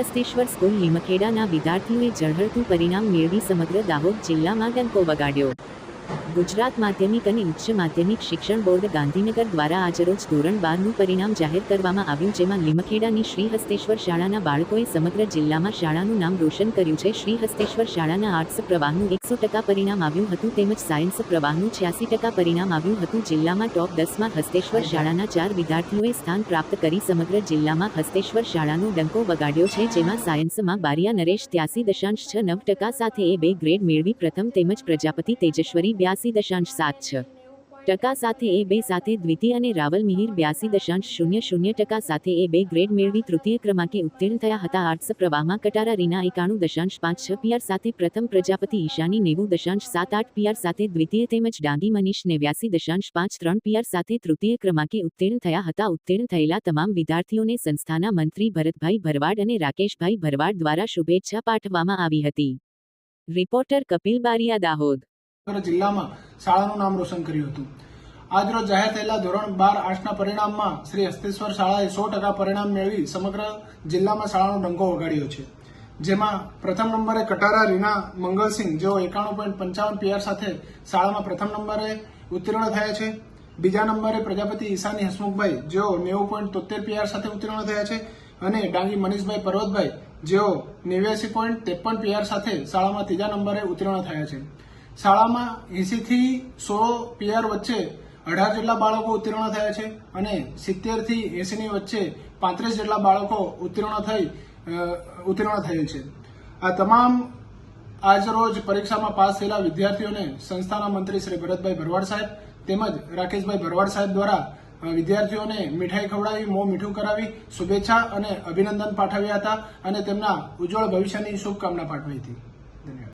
Hasteshwar school લીમખેડાના વિદ્યાર્થીઓએ ઝળહળતું પરિણામ મેળવી સમગ્ર દાહોદ જિલ્લામાં ડંકો વગાડ્યો. ગુજરાત માધ્યમિક અને ઉચ્ચ માધ્યમિક શિક્ષણ બોર્ડ ગાંધીનગર દ્વારા આજરોજ ધોરણ બારનું પરિણામ જાહેર કરવામાં આવ્યું, જેમાં લીમખેડાની શ્રી હસ્તેશ્વર શાળાના બાળકોએ સમગ્ર જિલ્લામાં શાળાનું નામ રોશન કર્યું છે. શ્રી હસ્તેશ્વર શાળાના આર્ટ્સ પ્રવાહનું એકસો ટકા પરિણામ આવ્યું હતું, તેમજ સાયન્સ પ્રવાહનું છ્યાસી ટકા પરિણામ આવ્યું હતું. જિલ્લામાં ટોપ દસમાં હસ્તેશ્વર શાળાના ચાર વિદ્યાર્થીઓએ સ્થાન પ્રાપ્ત કરી, સમગ્ર જિલ્લામાં હસ્તેશ્વર શાળાનો ડંકો વગાડ્યો છે, જેમાં સાયન્સમાં બારિયા નરેશ ત્યાસી દશાંશ છ નવ ટકા સાથે એ બે ગ્રેડ મેળવી પ્રથમ તેમજ પ્રજાપતિ તેજસ્વરી બ્યાસી દશાંશ સાત છ. ટકા સાથે એ બે સાથે દ્વિતીય અને રાવલ મિહિર બ્યાસી દશાંશ શૂન્ય શૂન્ય ટકા સાથે એ બે ગ્રેડ મેળવી તૃતીય ક્રમાંકે ઉત્તીર્ણ થયા હતા. આર્ટ્સ પ્રવાહમાં કટારા રીના એકાણું દશાંશ પાંચ છ પીઆર સાથે પ્રથમ પ્રજાપતિ ઈશાની નેવું દશાંશ સાત આઠ પીઆર સાથે દ્વિતીય તેમજ ડાંગી મનીષ નેવ્યાસી દશાંશ પાંચ ત્રણ પીઆર સાથે તૃતીય ક્રમાંકે ઉત્તીર્ણ થયા હતા. ઉત્તીર્ણ થયેલા તમામ વિદ્યાર્થીઓને સંસ્થાના મંત્રી ભરતભાઈ ભરવાડ અને રાકેશભાઈ ભરવાડ દ્વારા શુભેચ્છા પાઠવવામાં આવી હતી. રિપોર્ટર કપિલ બારિયા દાહોદ. જિલ્લામાં શાળાનું નામ રોશન કર્યું હતું. આજરોજ જાહેર થયેલા ધોરણ બાર આઠના પરિણામમાં શ્રી હસ્તેશ્વર શાળાએ સો ટકા પરિણામ મેળવી સમગ્ર જિલ્લામાં શાળાનો ડંકો વગાડ્યો છે. જેમાં પ્રથમ નંબરે કટારા, રીના, મંગલસિંહ જેઓ એકાણું પોઈન્ટ પંચાવન પીઆર સાથે શાળામાં પ્રથમ નંબરે ઉત્તીર્ણ થયા છે. બીજા નંબરે પ્રજાપતિ ઈશાની હસમુખભાઈ જેઓ નેવું પોઈન્ટ તોતેર પીઆર સાથે ઉત્તીર્ણ થયા છે અને ડાંગી મનીષભાઈ પર્વતભાઈ જેઓ નેવ્યાસી પોઈન્ટ ત્રેપન પીઆર સાથે શાળામાં ત્રીજા નંબરે ઉત્તીર્ણ થયા છે. શાળામાં એસી થી સો પીઆર વચ્ચે અઢાર જેટલા બાળકો ઉત્તીર્ણ થયા છે અને સિત્તેરથી એસી વચ્ચે પાંત્રીસ જેટલા બાળકો ઉત્તીર્ણ થઈ ઉત્તીર્ણ થયેલ છે. આ તમામ આજરોજ પરીક્ષામાં પાસ થયેલા વિદ્યાર્થીઓને સંસ્થાના મંત્રી શ્રી ભરતભાઈ ભરવાડ સાહેબ તેમજ રાકેશભાઈ ભરવાડ સાહેબ દ્વારા વિદ્યાર્થીઓને મીઠાઈ ખવડાવી, મોં મીઠું કરાવી, શુભેચ્છા અને અભિનંદન પાઠવ્યા હતા અને તેમના ઉજ્જવળ ભવિષ્યની શુભકામના પાઠવી હતી. ધન્યવાદ.